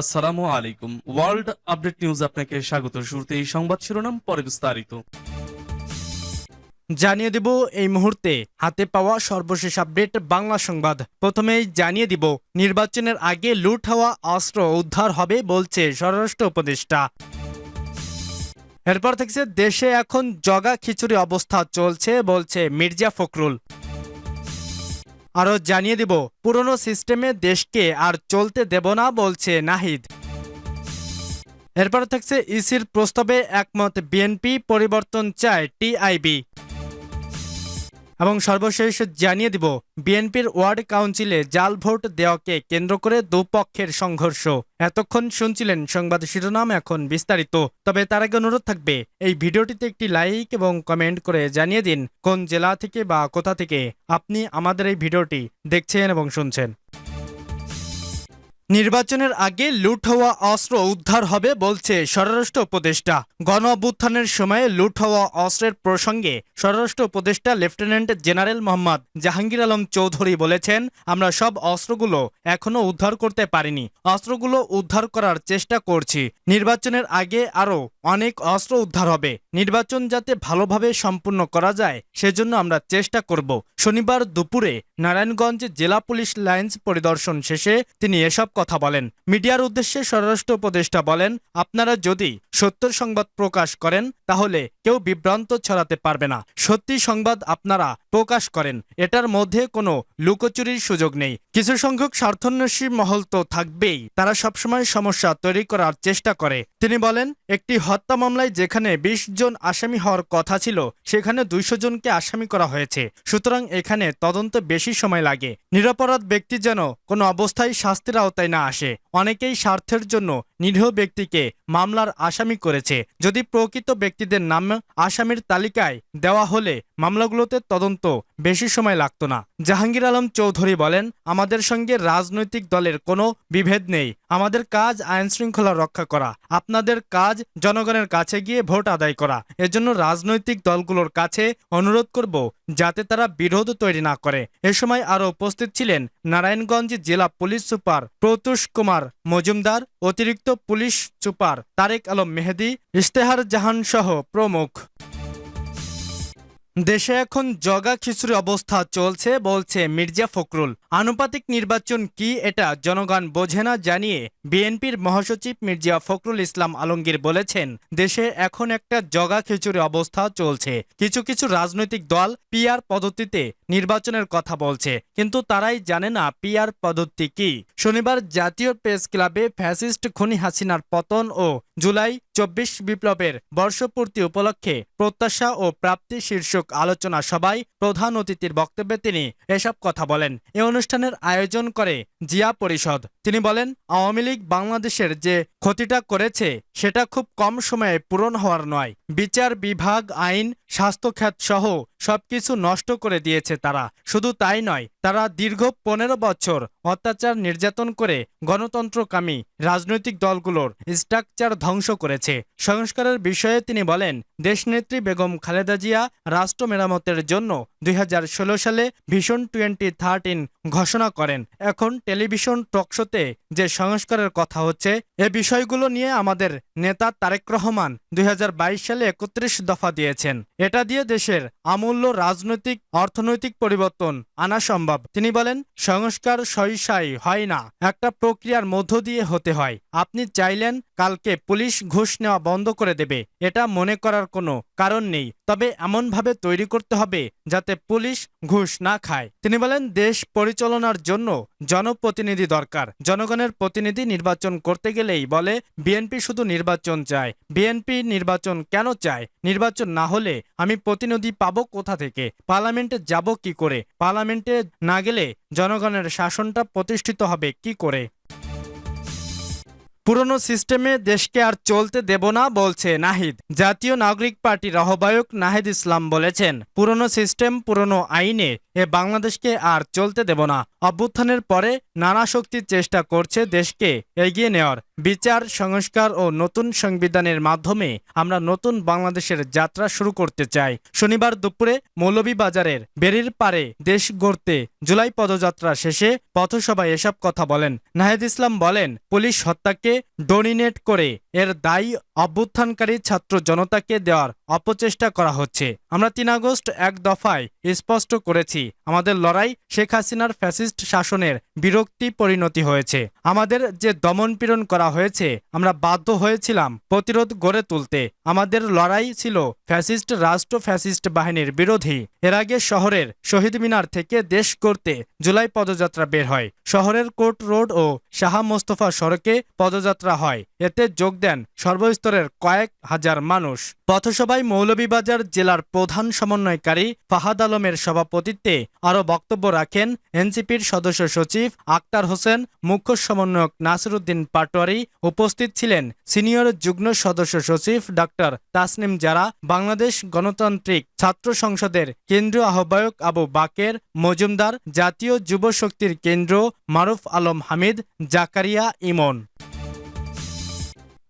আসসালামু আলাইকুম। World update news আপনাকে স্বাগত। শুরুতে এই সংবাদ শিরোনাম, পরে বিস্তারিত। জানিয়ে দেব এই মুহূর্তে হাতে পাওয়া সর্বশেষ আপডেট বাংলা সংবাদ। জানিয়ে দিব, নির্বাচনের আগে লুট হওয়া অস্ত্র উদ্ধার হবে বলছে স্বরাষ্ট্র উপদেষ্টা। এরপর থেকে দেশে এখন জগা খিচুড়ি অবস্থা চলছে বলছে মির্জা ফখরুল। আরও জানিয়ে দিব, পুরনো সিস্টেমে দেশকে আর চলতে দেব না বলছে নাহিদ। এরপর থাকছে ইসির প্রস্তাবে একমত, বিএনপি পরিবর্তন চায় টিআইবি। এবং সর্বশেষ জানিয়ে দিব, বিএনপির ওয়ার্ড কাউন্সিলে জাল ভোট দেওয়াকে কেন্দ্র করে দুপক্ষের সংঘর্ষ। এতক্ষণ শুনছিলেন সংবাদ শিরোনাম এখন বিস্তারিত। তবে তার আগে অনুরোধ থাকবে, এই ভিডিওটিতে একটি লাইক এবং কমেন্ট করে জানিয়ে দিন কোন জেলা থেকে বা কোথা থেকে আপনি আমাদের এই ভিডিওটি দেখছেন এবং শুনছেন। নির্বাচনের আগে লুট হওয়া অস্ত্র উদ্ধার হবে বলছে স্বরাষ্ট্র উপদেষ্টা। গণ অভ্যুত্থানের সময়ে লুট হওয়া অস্ত্রের প্রসঙ্গে স্বরাষ্ট্র উপদেষ্টা লেফটেন্যান্ট জেনারেল মোহাম্মদ জাহাঙ্গীর আলম চৌধুরী বলেছেন, আমরা সব অস্ত্রগুলো এখনও উদ্ধার করতে পারিনি। অস্ত্রগুলো উদ্ধার করার চেষ্টা করছি। নির্বাচনের আগে আরও অনেক অস্ত্র উদ্ধার হবে। নির্বাচন যাতে ভালোভাবে সম্পূর্ণ করা যায়, সেজন্য আমরা চেষ্টা করব। শনিবার দুপুরে নারায়ণগঞ্জ জেলা পুলিশ লাইন্স পরিদর্শন শেষে তিনি এসব কথা বলেন। মিডিয়ার উদ্দেশ্যে স্বরাষ্ট্র উপদেষ্টা বলেন আপনারা যদি সত্য সংবাদ প্রকাশ করেন তাহলে কেউ বিভ্রান্ত ছড়াতে পারবে না। সত্যি সংবাদ আপনারা প্রকাশ করেন। এটার মধ্যে কোনো লুকোচুরির সুযোগ নেই। কিছু সংখ্যক স্বার্থন্বেষী মহল তো থাকবেই। তারা সবসময় সমস্যা তৈরি করার চেষ্টা করে। তিনি বলেন, একটি হত্যা মামলায় যেখানে ২০ জন আসামি হওয়ার কথা ছিল, সেখানে দুইশো জনকে আসামি করা হয়েছে। সুতরাং এখানে তদন্ত বেশি সময় লাগে। নিরপরাধ ব্যক্তি যেন কোনো অবস্থায় শাস্তির আওতায় না আসে। অনেকেই স্বার্থের জন্য নিরীহ ব্যক্তিকে মামলার আসামি করেছে। যদি প্রকৃত ব্যক্তিদের নাম আসামির তালিকায় দেওয়া হলে মামলাগুলোতে তদন্ত বেশি সময় লাগত না। জাহাঙ্গীর আলম চৌধুরী বলেন, আমাদের সঙ্গে রাজনৈতিক দলের কোনো বিভেদ নেই। আমাদের কাজ আইন শৃঙ্খলা রক্ষা করা। আপনাদের কাজ জনগণের কাছে গিয়ে ভোট আদায় করা। এজন্য রাজনৈতিক দলগুলোর কাছে অনুরোধ করব যাতে তারা বিরোধ তৈরি না করে। এ সময় আরও উপস্থিত ছিলেন নারায়ণগঞ্জ জেলা পুলিশ সুপার প্রতুষ কুমার মজুমদার, অতিরিক্ত পুলিশ সুপার তারেক আলম মেহেদি, ইশতেহার জাহান সহ প্রমুখ। দেশে এখন জগা খিচুড়ি অবস্থা চলছে, বলছে মির্জা ফখরুল। আনুপাতিক নির্বাচন কি এটা জনগণ বোঝে না জানিয়ে বিএনপির মহাসচিব মির্জা ফখরুল ইসলাম আলমগীর বলেছেন, দেশে এখন একটা জগা খিচুড়ি অবস্থা চলছে। কিছু কিছু রাজনৈতিক দল পিআর পদ্ধতিতে নির্বাচনের কথা বলছে, কিন্তু তারাই জানে না পিআর পদ্ধতি কি। শনিবার জাতীয় প্রেস ক্লাবে ফ্যাসিস্ট খনি হাসিনার পতন ও জুলাই চব্বিশ বিপ্লবের বর্ষপূর্তি উপলক্ষে প্রত্যাশা ও প্রাপ্তি শীর্ষক আলোচনা সভায় প্রধান অতিথির বক্তব্যে তিনি এসব কথা বলেন। এ অনুষ্ঠানের আয়োজন করে জিয়া পরিষদ। তিনি বলেন, আওয়ামী লীগ বাংলাদেশের যে ক্ষতিটা করেছে, সেটা খুব কম সময়ে পূরণ হওয়ার নয়। বিচার বিভাগ, আইন স্বাস্থ্যখাত সহ সবকিছু নষ্ট করে দিয়েছে তারা। শুধু তাই নয়, তারা দীর্ঘ পনেরো বছর অত্যাচার নির্যাতন করে গণতন্ত্রকামী রাজনৈতিক দলগুলোর স্ট্রাকচার ধ্বংস করেছে। সংস্কারের বিষয়ে তিনি বলেন, দেশনেত্রী বেগম খালেদা জিয়া রাষ্ট্র মেরামতের জন্য দুই হাজার ষোলো সালে ভীষণ টোয়েন্টি থার্টিন ঘোষণা করেন। এখন টেলিভিশন টকশোতে যে সংস্কারের কথা হচ্ছে, এ বিষয়গুলো নিয়ে আমাদের নেতা তারেক রহমান দুই হাজার বাইশ সালে একত্রিশ দফা দিয়েছেন। এটা দিয়ে দেশের আমূল্য রাজনৈতিক, অর্থনৈতিক পরিবর্তন আনা সম্ভব। তিনি বলেন, সংস্কার সহিসাই হয় না, একটা প্রক্রিয়ার মধ্য দিয়ে হতে হয়। আপনি চাইলেন, কালকে পুলিশ ঘুষ নেওয়া বন্ধ করে দেবে, এটা মনে করার কোনো কারণ নেই। তবে এমনভাবে তৈরি করতে হবে যাতে পুলিশ ঘুষ না খায়। তিনি বলেন, দেশ পরিচালনার জন্য জনপ্রতিনিধি দরকার। জনগণের প্রতিনিধি নির্বাচন করতে গেলেই বলে, বিএনপি শুধু নির্বাচন চায়। বিএনপি নির্বাচন কেন চায়? নির্বাচন না হলে আমি প্রতিনিধি পাব কোথা থেকে? পার্লামেন্টে যাব কি করে? পার্লামেন্টে না গেলে জনগণের শাসনটা প্রতিষ্ঠিত হবে কি করে? পুরনো সিস্টেমে দেশকে আর চলতে দেব না বলছে নাহিদ। জাতীয় নাগরিক পার্টির আহ্বায়ক নাহিদ ইসলাম বলেছেন, পুরনো সিস্টেম, পুরনো আইনে এ বাংলাদেশকে আর চলতে দেব না। অভ্যুত্থানের পরে নানা শক্তির চেষ্টা করছে দেশকে এগিয়ে নেওয়ার। বিচার, সংস্কার ও নতুন সংবিধানের মাধ্যমে আমরা নতুন বাংলাদেশের যাত্রা শুরু করতে চাই। শনিবার দুপুরে মৌলভীবাজারের বেরির পারে দেশ গড়তে জুলাই পদযাত্রা শেষে পথসভায় এসব কথা বলেন। নাহিদ ইসলাম বলেন, পুলিশ হত্যাকে ডোমিনেট করে। এর দায়ী অভ্যুত্থানকারী ছাত্র জনতাকে দেওয়ার অপচেষ্টা করা হচ্ছে। আমরা তিন আগস্ট এক দফায় স্পষ্ট করেছি, আমাদের লড়াই শেখ হাসিনার ফ্যাসিস্ট শাসনের বিরক্তি পরিণতি হয়েছে। আমাদের যে দমনপীড়ন করা হয়েছে, আমরা বাধ্য হয়েছিলাম প্রতিরোধ গড়ে তুলতে। আমাদের লড়াই ছিল ফ্যাসিস্ট রাষ্ট্র ফ্যাসিস্ট বাহিনীর বিরোধী। এর আগে শহরের শহীদ মিনার থেকে দেশ করতে জুলাই পদযাত্রা বের হয়। শহরের কোর্ট রোড ও শাহ মোস্তফা সড়কে পদযাত্রা হয়। এতে যোগ দেন সর্বস্তরের কয়েক হাজার মানুষ। পথসভায় মৌলভীবাজার জেলার প্রধান সমন্বয়কারী ফাহাদ আলমের সভাপতিত্বে আরও বক্তব্য রাখেন এনসিপির সদস্য সচিব আক্তার হোসেন, মুখ্য সমন্বয়ক নাসিরুদ্দিন পাটোয়ারি, উপস্থিত ছিলেন সিনিয়র যুগ্ম সদস্য সচিব ডাক্তার তাসনিম জারা, বাংলাদেশ গণতান্ত্রিক ছাত্র সংসদের কেন্দ্রীয় আহ্বায়ক আবু বাকের, মজুমদার জাতীয় যুব শক্তির কেন্দ্র মারুফ আলম হামিদ, জাকারিয়া ইমন।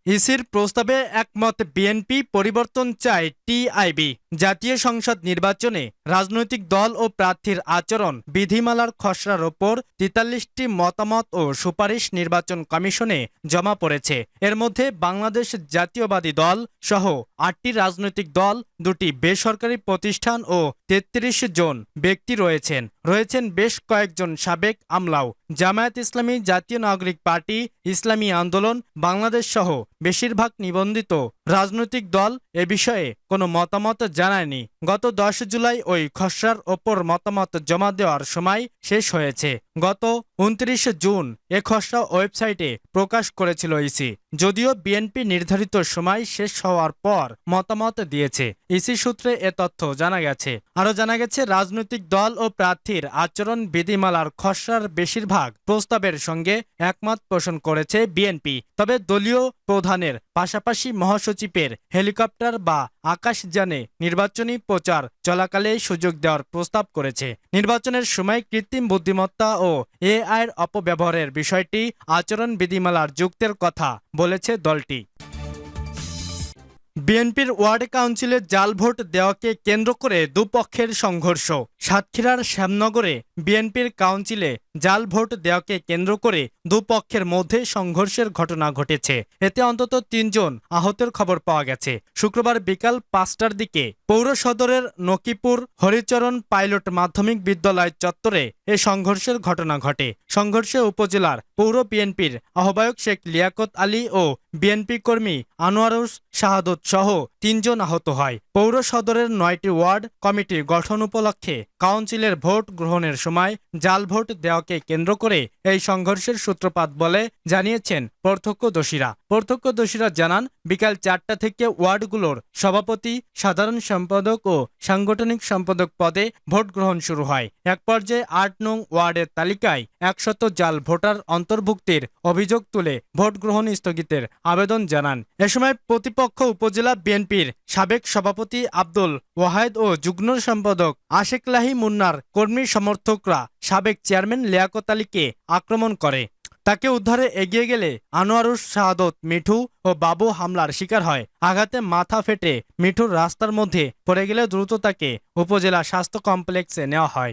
ইসির প্রস্তাবে একমত বিএনপি পরিবর্তন চায় টিআইবি। জাতীয় সংসদ নির্বাচনে রাজনৈতিক দল ও প্রার্থীর আচরণ, বিধিমালার খসড়ার ওপর তেতাল্লিশটি মতামত ও সুপারিশ নির্বাচন কমিশনে জমা পড়েছে। এর মধ্যে বাংলাদেশ জাতীয়বাদী দল সহ আটটি রাজনৈতিক দল, দুটি বেসরকারি প্রতিষ্ঠান ও তেত্রিশ জন ব্যক্তি রয়েছেন। রয়েছেন বেশ কয়েকজন সাবেক আমলাও। জামায়াত ইসলামী জাতীয় নাগরিক পার্টি, ইসলামী আন্দোলন, বাংলাদেশ সহ বেশিরভাগ নিবন্ধিত রাজনৈতিক দল এ বিষয়ে কোনো মতামত জানায়নি। গত দশ জুলাই ওই খসড়ার ওপর মতামত জমা দেওয়ার সময় শেষ হয়েছে। গত উনত্রিশ জুন এ খসড়া ওয়েবসাইটে প্রকাশ করেছিল ইসি। যদিও বিএনপি নির্ধারিত সময় শেষ হওয়ার পর মতামত দিয়েছে। ইসি সূত্রে এ তথ্য জানা গেছে। আরও জানা গেছে, রাজনৈতিক দল ও প্রার্থীর আচরণ বিধিমালার খসড়ার বেশিরভাগ প্রস্তাবের সঙ্গে একমত পোষণ করেছে বিএনপি। তবে দলীয় প্রধানের পাশাপাশি মহাসচিবের হেলিকপ্টার বা আকাশযানে নির্বাচনী প্রচার চলাকালে সুযোগ দেওয়ার প্রস্তাব করেছে। নির্বাচনের সময় কৃত্রিম বুদ্ধিমত্তা ও এআইয়ের অপব্যবহারের বিষয়টি আচরণ বিধিমালার যুক্তের কথা বলেছে দলটি। বিএনপির ওয়ার্ড কাউন্সিলে জাল ভোট দেওয়াকে কেন্দ্র করে দুপক্ষের সংঘর্ষ। সাতক্ষীরার শ্যামনগরে বিএনপির কাউন্সিলে জাল ভোট দেওয়াকে কেন্দ্র করে দুপক্ষের মধ্যে সংঘর্ষের ঘটনা ঘটেছে। এতে অন্তত তিনজন আহতের খবর পাওয়া গেছে। শুক্রবার বিকাল পাঁচটার দিকে পৌর সদরের নকিপুর হরিচরণ পাইলট মাধ্যমিক বিদ্যালয় চত্বরে এ সংঘর্ষের ঘটনা ঘটে। সংঘর্ষে উপজেলার পৌর বিএনপির আহ্বায়ক শেখ লিয়াকত আলী ও বিএনপি কর্মী আনোয়ারুস শাহাদত সহ তিনজন আহত হয়। পৌর সদরের নয়টি ওয়ার্ড কমিটি গঠন উপলক্ষে কাউন্সিলের ভোট গ্রহণের সময় জাল ভোট দেওয়াকে কেন্দ্র করে এই সংঘর্ষের সূত্রপাত বলে জানিয়েছেন প্রত্যক্ষদোষীরা প্রত্যক্ষদোষীরা জানান, বিকাল চারটা থেকে ওয়ার্ডগুলোর সভাপতি, সাধারণ সম্পাদক ও সাংগঠনিক সম্পাদক পদে ভোট গ্রহণ শুরু হয়। এক পর্যায়ে আট নং ওয়ার্ডের তালিকায় একশত জাল ভোটার অন্তর্ভুক্তির অভিযোগ তুলে ভোট গ্রহণ স্থগিতের আবেদন জানান। এ সময় প্রতিপক্ষ উপজেলা বিএনপির সাবেক সভাপতি আব্দুল ওয়াহেদ ও যুগ্ম সম্পাদক আশেক লাহি মুন্নার কর্মী সমর্থকরা সাবেক চেয়ারম্যান লিয়াকত আলীকে আক্রমণ করে। তাকে উদ্ধারে এগিয়ে গেলে আনোয়ারুস শাহাদত, মিঠু ও বাবু হামলার শিকার হয়। আঘাতে মাথা ফেটে মিঠুর রাস্তার মধ্যে পড়ে গেলে দ্রুত তাকে উপজেলা স্বাস্থ্য কমপ্লেক্সে নেওয়া হয়।